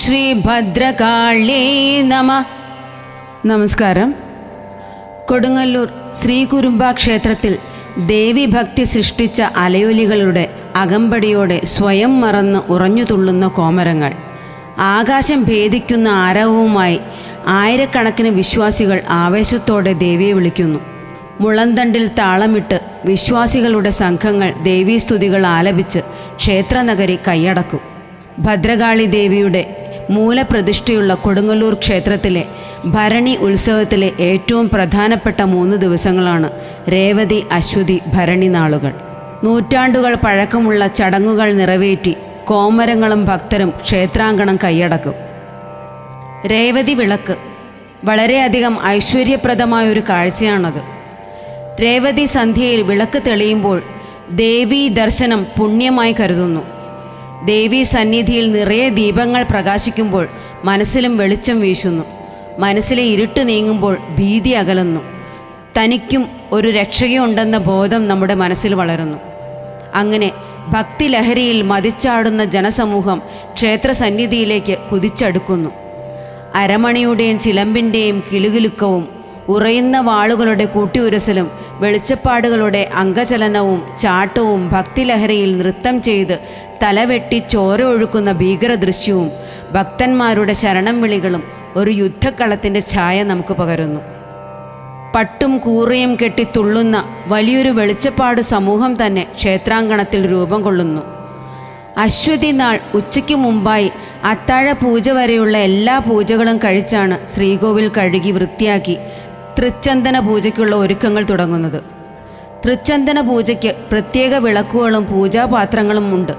ശ്രീ ഭദ്രകാള്യേ നമ. നമസ്കാരം. കൊടുങ്ങല്ലൂർ ശ്രീകുരുമ്പ ക്ഷേത്രത്തിൽ ദേവി ഭക്തി സൃഷ്ടിച്ച അലയൊലികളുടെ അകമ്പടിയോടെ സ്വയം മറന്ന് ഉറഞ്ഞു തുള്ളുന്ന കോമരങ്ങൾ. ആകാശം ഭേദിക്കുന്ന ആരവവുമായി ആയിരക്കണക്കിന് വിശ്വാസികൾ ആവേശത്തോടെ ദേവിയെ വിളിക്കുന്നു. മുളന്തണ്ടിൽ താളമിട്ട് വിശ്വാസികളുടെ സംഘങ്ങൾ ദേവീസ്തുതികൾ ആലപിച്ച് ക്ഷേത്രനഗരി കൈയടക്കും. ഭദ്രകാളി ദേവിയുടെ മൂലപ്രതിഷ്ഠയുള്ള കൊടുങ്ങല്ലൂർ ക്ഷേത്രത്തിലെ ഭരണി ഉത്സവത്തിലെ ഏറ്റവും പ്രധാനപ്പെട്ട മൂന്ന് ദിവസങ്ങളാണ് രേവതി അശ്വതി ഭരണി നാളുകൾ. നൂറ്റാണ്ടുകൾ പഴക്കമുള്ള ചടങ്ങുകൾ നിറവേറ്റി കോമരങ്ങളും ഭക്തരും ക്ഷേത്രാങ്കണം കൈയടക്കും. രേവതി വിളക്ക് വളരെയധികം ഐശ്വര്യപ്രദമായ ഒരു കാഴ്ചയാണത്. രേവതി സന്ധ്യയിൽ വിളക്ക് തെളിയുമ്പോൾ ദേവീ ദർശനം പുണ്യമായി കരുതുന്നു. ദേവീ സന്നിധിയിൽ നിറയെ ദീപങ്ങൾ പ്രകാശിക്കുമ്പോൾ മനസ്സിലും വെളിച്ചം വീശുന്നു. മനസ്സിലെ ഇരുട്ട് നീങ്ങുമ്പോൾ ഭീതി അകലുന്നു. തനിക്കും ഒരു രക്ഷകയുണ്ടെന്ന ബോധം നമ്മുടെ മനസ്സിൽ വളരുന്നു. അങ്ങനെ ഭക്തി ലഹരിയിൽ മതിച്ചാടുന്ന ജനസമൂഹം ക്ഷേത്ര സന്നിധിയിലേക്ക് കുതിച്ചടുക്കുന്നു. അരമണിയുടെയും ചിലമ്പിന്റെയും കിലുകിലുക്കവും ഉറയുന്ന വാളുകളുടെ കൂട്ടിയുരസലും വെളിച്ചപ്പാടുകളുടെ അംഗചലനവും ചാട്ടവും ഭക്തിലഹരിയിൽ നൃത്തം ചെയ്ത് തലവെട്ടി ചോര ഒഴുക്കുന്ന ഭീകര ദൃശ്യവും ഭക്തന്മാരുടെ ശരണം വിളികളും ഒരു യുദ്ധക്കളത്തിന്റെ ഛായ നമുക്ക് പകരുന്നു. പട്ടും കൂറയും കെട്ടി തുള്ളുന്ന വലിയൊരു വെളിച്ചപ്പാട് സമൂഹം തന്നെ ക്ഷേത്രാങ്കണത്തിൽ രൂപം കൊള്ളുന്നു. അശ്വതി നാൾ ഉച്ചയ്ക്ക് മുമ്പായി അത്താഴ പൂജ വരെയുള്ള എല്ലാ പൂജകളും കഴിച്ചാണ് ശ്രീകോവിൽ കഴുകി വൃത്തിയാക്കി തൃച്ചന്ദന പൂജയ്ക്കുള്ള ഒരുക്കങ്ങൾ തുടങ്ങുന്നത്. തൃച്ചന്ദന പൂജയ്ക്ക് പ്രത്യേക വിളക്കുകളും പൂജാപാത്രങ്ങളും ഉണ്ട്.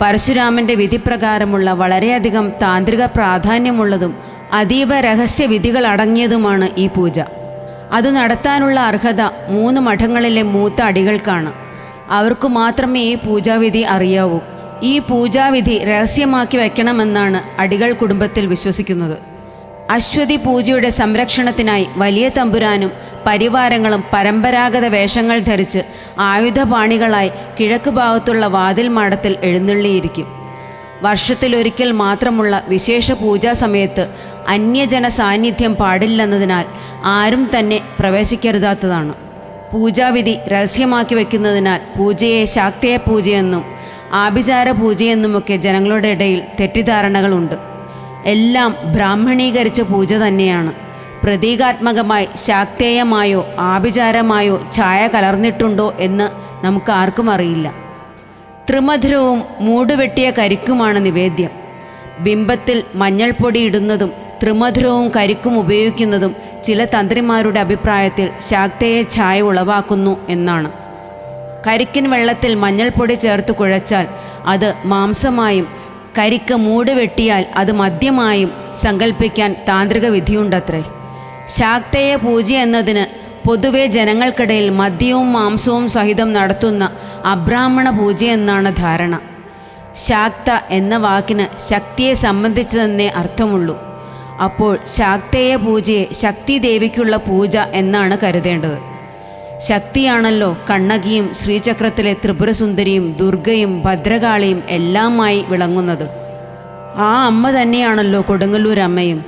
പരശുരാമന്റെ വിധിപ്രകാരമുള്ള വളരെയധികം താന്ത്രിക പ്രാധാന്യമുള്ളതും അതീവ രഹസ്യ വിധികൾ അടങ്ങിയതുമാണ് ഈ പൂജ. അത് നടത്താനുള്ള അർഹത മൂന്ന് മഠങ്ങളിലെ മൂത്ത അടികൾക്കാണ്. അവർക്ക് മാത്രമേ ഈ പൂജാവിധി അറിയാവൂ. ഈ പൂജാവിധി രഹസ്യമാക്കി വയ്ക്കണമെന്നാണ് അടികൾ കുടുംബത്തിൽ വിശ്വസിക്കുന്നത്. അശ്വതി പൂജയുടെ സംരക്ഷണത്തിനായി വലിയ തമ്പുരാനും പരിവാരങ്ങളും പരമ്പരാഗത വേഷങ്ങൾ ധരിച്ച് ആയുധപാണികളായി കിഴക്ക് ഭാഗത്തുള്ള വാതിൽ മാടത്തിൽ എഴുന്നള്ളിയിരിക്കും. വർഷത്തിലൊരിക്കൽ മാത്രമുള്ള വിശേഷ പൂജാ സമയത്ത് അന്യജന സാന്നിധ്യം പാടില്ലെന്നതിനാൽ ആരും തന്നെ പ്രവേശിക്കരുതാത്തതാണ്. പൂജാവിധി രഹസ്യമാക്കി വയ്ക്കുന്നതിനാൽ പൂജയെ ശാക്തേയ പൂജയെന്നും ആഭിചാര പൂജയെന്നുമൊക്കെ ജനങ്ങളുടെ ഇടയിൽ തെറ്റിദ്ധാരണകളുണ്ട്. എല്ലാം ബ്രാഹ്മണീകരിച്ച പൂജ തന്നെയാണ്. പ്രതീകാത്മകമായി ശാക്തേയമായോ ആഭിചാരമായോ ഛായ കലർന്നിട്ടുണ്ടോ എന്ന് നമുക്ക് ആർക്കും അറിയില്ല. ത്രിമധുരവും മൂടുവെട്ടിയ കരിക്കുമാണ് നിവേദ്യം. ബിംബത്തിൽ മഞ്ഞൾപ്പൊടി ഇടുന്നതും ത്രിമധുരവും കരിക്കും ഉപയോഗിക്കുന്നതും ചില തന്ത്രിമാരുടെ അഭിപ്രായത്തിൽ ശാക്തേയ ഛായ ഉളവാക്കുന്നു എന്നാണ്. കരിക്കിൻ വെള്ളത്തിൽ മഞ്ഞൾപ്പൊടി ചേർത്ത് കുഴച്ചാൽ അത് മാംസമായും കരിക്ക് മൂട് വെട്ടിയാൽ അത് മദ്യമായും സങ്കല്പിക്കാൻ താന്ത്രിക വിധിയുണ്ടത്രേ. ശാക്തേയ പൂജ എന്നതിന് പൊതുവെ ജനങ്ങൾക്കിടയിൽ മദ്യവും മാംസവും സഹിതം നടത്തുന്ന അബ്രാഹ്മണ പൂജ എന്നാണ് ധാരണ. ശാക്ത എന്ന വാക്കിന് ശക്തിയെ സംബന്ധിച്ചതെന്നേ അർത്ഥമുള്ളൂ. അപ്പോൾ ശാക്തേയ പൂജയെ ശക്തി ദേവിക്കുള്ള പൂജ എന്നാണ് കരുതേണ്ടത്. ശക്തിയാണല്ലോ കണ്ണകിയും ശ്രീചക്രത്തിലെ ത്രിപുരസുന്ദരിയും ദുർഗയും ഭദ്രകാളിയും എല്ലാമായി വിളങ്ങുന്നത്. ആ അമ്മ തന്നെയാണല്ലോ കൊടുങ്ങല്ലൂർ അമ്മയും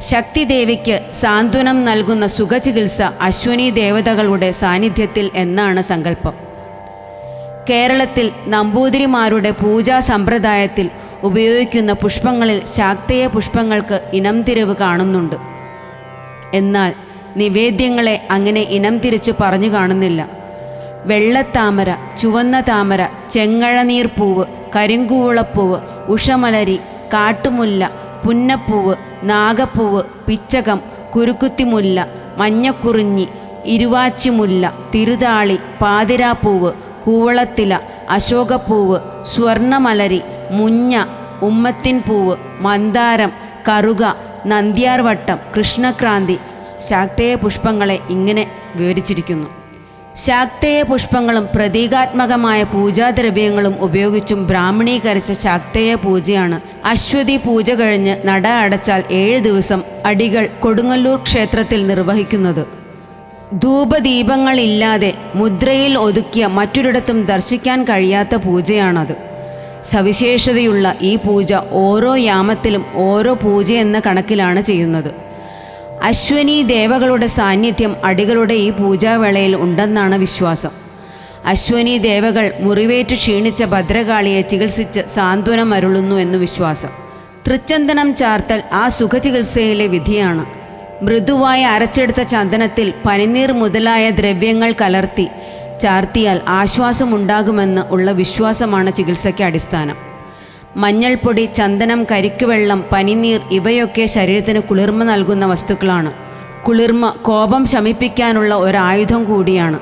ശക്തി ദേവിക്ക് സാന്ത്വനം നൽകുന്ന സുഖചികിത്സ അശ്വനി ദേവതകളുടെ സാന്നിധ്യത്തിൽ എന്നാണ് സങ്കല്പം. കേരളത്തിൽ നമ്പൂതിരിമാരുടെ പൂജാ സമ്പ്രദായത്തിൽ ഉപയോഗിക്കുന്ന പുഷ്പങ്ങളിൽ ശാക്തേയ പുഷ്പങ്ങൾക്ക് ഇനം കാണുന്നുണ്ട്. എന്നാൽ നിവേദ്യങ്ങളെ അങ്ങനെ ഇനം തിരിച്ചു പറഞ്ഞു കാണുന്നില്ല. വെള്ളത്താമര ചുവന്ന താമര ചെങ്ങഴനീർപ്പൂവ് കരിങ്കൂവളപ്പൂവ് ഉഷമലരി കാട്ടുമുല്ല പുന്നപ്പൂവ് നാഗപ്പൂവ് പിച്ചകം കുരുക്കുത്തിമുല്ല മഞ്ഞക്കുറിഞ്ഞി ഇരുവാച്ചിമുല്ല തിരുതാളി പാതിരാപ്പൂവ് കൂവളത്തില അശോകപ്പൂവ് സ്വർണമലരി മുഞ്ഞ ഉമ്മത്തിൻ പൂവ് മന്ദാരം കറുക നന്ദ്യാർവട്ടം കൃഷ്ണക്രാന്തി ശാക്തേയ പുഷ്പങ്ങളെ ഇങ്ങനെ വിവരിച്ചിരിക്കുന്നു. ശാക്തേയ പുഷ്പങ്ങളും പ്രതീകാത്മകമായ പൂജാദ്രവ്യങ്ങളും ഉപയോഗിച്ചും ബ്രാഹ്മണീകരിച്ച ശാക്തേയ പൂജയാണ്. അശ്വതി പൂജ കഴിഞ്ഞ് നട അടച്ചാൽ ഏഴ് ദിവസം അടികൾ കൊടുങ്ങല്ലൂർ ക്ഷേത്രത്തിൽ നിർവഹിക്കുന്നത്. ധൂപദീപങ്ങളില്ലാതെ മുദ്രയിൽ ഒതുക്കിയ മറ്റൊരിടത്തും ദർശിക്കാൻ കഴിയാത്ത പൂജയാണത്. സവിശേഷതയുള്ള ഈ പൂജ ഓരോ യാമത്തിലും ഓരോ പൂജ എന്ന കണക്കിലാണ് ചെയ്യുന്നത്. അശ്വനി ദേവകളുടെ സാന്നിധ്യം അടികളുടെ ഈ പൂജാവേളയിൽ ഉണ്ടെന്നാണ് വിശ്വാസം. അശ്വനി ദേവകൾ മുറിവേറ്റ് ക്ഷീണിച്ച ഭദ്രകാളിയെ ചികിത്സിച്ച് സാന്ത്വനം അരുളുന്നു എന്ന് വിശ്വാസം. തൃച്ചന്ദനം ചാർത്തൽ ആ സുഖചികിത്സയിലെ വിധിയാണ്. മൃദുവായി അരച്ചെടുത്ത ചന്ദനത്തിൽ പനിനീർ മുതലായ ദ്രവ്യങ്ങൾ കലർത്തി ചാർത്തിയാൽ ആശ്വാസമുണ്ടാകുമെന്ന് ഉള്ള വിശ്വാസമാണ് ചികിത്സയ്ക്ക് അടിസ്ഥാനം. മഞ്ഞൾപ്പൊടി ചന്ദനം കരിക്കുവെള്ളം പനിനീർ ഇവയൊക്കെ ശരീരത്തിന് കുളിർമ നൽകുന്ന വസ്തുക്കളാണ്. കുളിർമ കോപം ശമിപ്പിക്കാനുള്ള ഒരായുധം കൂടിയാണ്.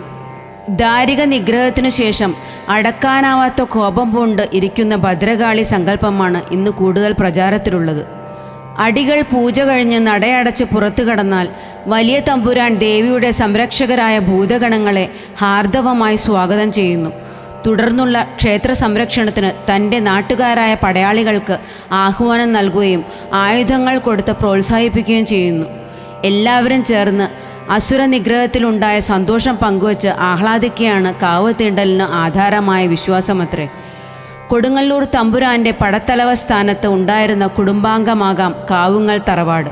ദാരിക നിഗ്രഹത്തിനു ശേഷം അടക്കാനാവാത്ത കോപം കൊണ്ട് ഇരിക്കുന്ന ഭദ്രകാളി സങ്കല്പമാണ് ഇന്ന് കൂടുതൽ പ്രചാരത്തിലുള്ളത്. അടികൾ പൂജ കഴിഞ്ഞ് നടയടച്ച് പുറത്തു കടന്നാൽ വലിയ തമ്പുരാൻ ദേവിയുടെ സംരക്ഷകരായ ഭൂതഗണങ്ങളെ ഹാർദവമായി സ്വാഗതം ചെയ്യുന്നു. തുടർന്നുള്ള ക്ഷേത്ര സംരക്ഷണത്തിന് തന്റെ നാട്ടുകാരായ പടയാളികൾക്ക് ആഹ്വാനം നൽകുകയും ആയുധങ്ങൾ കൊടുത്ത് പ്രോത്സാഹിപ്പിക്കുകയും ചെയ്യുന്നു. എല്ലാവരും ചേർന്ന് അസുര നിഗ്രഹത്തിലുണ്ടായ സന്തോഷം പങ്കുവച്ച് ആഹ്ലാദിക്കുകയാണ് കാവ് തീണ്ടലിന് ആധാരമായ വിശ്വാസമത്രേ. കൊടുങ്ങല്ലൂർ തമ്പുരാന്റെ പടത്തലവ സ്ഥാനത്ത് ഉണ്ടായിരുന്ന കുടുംബാംഗമാകാം കാവുങ്ങൽ തറവാട്.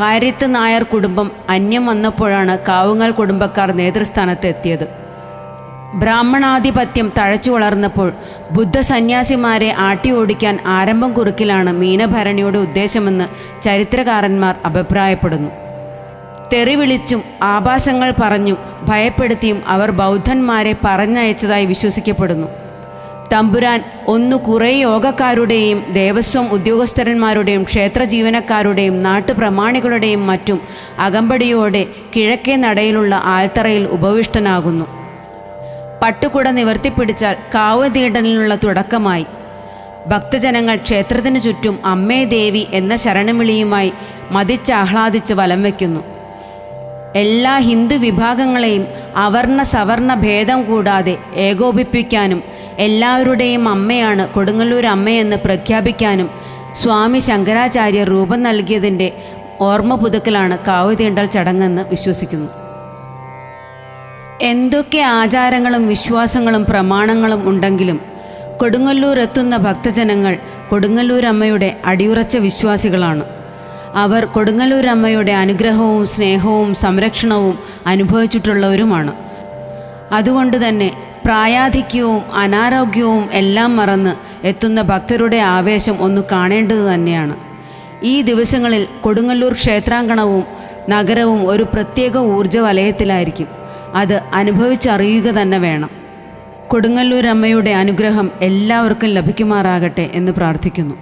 കാര്യത്ത് നായർ കുടുംബം അന്യം വന്നപ്പോഴാണ് കാവുങ്ങൽ കുടുംബക്കാർ നേതൃസ്ഥാനത്ത് എത്തിയത് ബ്രാഹ്മണാധിപത്യം തഴച്ചു വളർന്നപ്പോൾ ബുദ്ധസന്യാസിമാരെ ആട്ടിയോടിക്കാൻ ആരംഭം കുറുക്കിലാണ് മീനഭരണിയുടെ ഉദ്ദേശമെന്ന് ചരിത്രകാരന്മാർ അഭിപ്രായപ്പെടുന്നു. തെറിവിളിച്ചും ആഭാസങ്ങൾ പറഞ്ഞു ഭയപ്പെടുത്തിയും അവർ ബൗദ്ധന്മാരെ പറഞ്ഞയച്ചതായി വിശ്വസിക്കപ്പെടുന്നു. തമ്പുരാൻ ഒന്നു കുറേ യോഗക്കാരുടെയും ദേവസ്വം ഉദ്യോഗസ്ഥരന്മാരുടെയും ക്ഷേത്ര ജീവനക്കാരുടെയും നാട്ടുപ്രമാണികളുടെയും മറ്റും അകമ്പടിയോടെ കിഴക്കേ നടയിലുള്ള ആൽത്തറയിൽ ഉപവിഷ്ടനാകുന്നു. പട്ടുകുട നിവർത്തിപ്പിടിച്ചാൽ കാവ് തീണ്ടലിനുള്ള തുടക്കമായി. ഭക്തജനങ്ങൾ ക്ഷേത്രത്തിനു ചുറ്റും അമ്മേ ദേവി എന്ന ശരണവിളിയുമായി മതിച്ചാഹ്ലാദിച്ച് വലം വയ്ക്കുന്നു എല്ലാ ഹിന്ദു വിഭാഗങ്ങളെയും അവർണ സവർണ ഭേദം കൂടാതെ ഏകോപിപ്പിക്കാനും എല്ലാവരുടെയും അമ്മയാണ് കൊടുങ്ങല്ലൂർ അമ്മയെന്ന് പ്രഖ്യാപിക്കാനും സ്വാമി ശങ്കരാചാര്യർ രൂപം നൽകിയതിന്റെ ഓർമ്മ പുതുക്കലാണ് കാവ് തീണ്ടൽ ചടങ്ങെന്ന് വിശ്വസിക്കുന്നു. എന്തൊക്കെ ആചാരങ്ങളും വിശ്വാസങ്ങളും പ്രമാണങ്ങളും ഉണ്ടെങ്കിലും കൊടുങ്ങല്ലൂർ എത്തുന്ന ഭക്തജനങ്ങൾ കൊടുങ്ങല്ലൂരമ്മയുടെ അടിയുറച്ച വിശ്വാസികളാണ്. അവർ കൊടുങ്ങല്ലൂരമ്മയുടെ അനുഗ്രഹവും സ്നേഹവും സംരക്ഷണവും അനുഭവിച്ചിട്ടുള്ളവരുമാണ്. അതുകൊണ്ട് തന്നെ പ്രായാധിക്യവും അനാരോഗ്യവും എല്ലാം മറന്ന് എത്തുന്ന ഭക്തരുടെ ആവേശം ഒന്ന് കാണേണ്ടത് തന്നെയാണ്. ഈ ദിവസങ്ങളിൽ കൊടുങ്ങല്ലൂർ ക്ഷേത്രാങ്കണവും നഗരവും ഒരു പ്രത്യേക ഊർജ വലയത്തിലായിരിക്കും. അത് അനുഭവിച്ചറിയുക തന്നെ വേണം. കൊടുങ്ങല്ലൂർ അമ്മയുടെ അനുഗ്രഹം എല്ലാവർക്കും ലഭിക്കുമാറാകട്ടെ എന്ന് പ്രാർത്ഥിക്കുന്നു.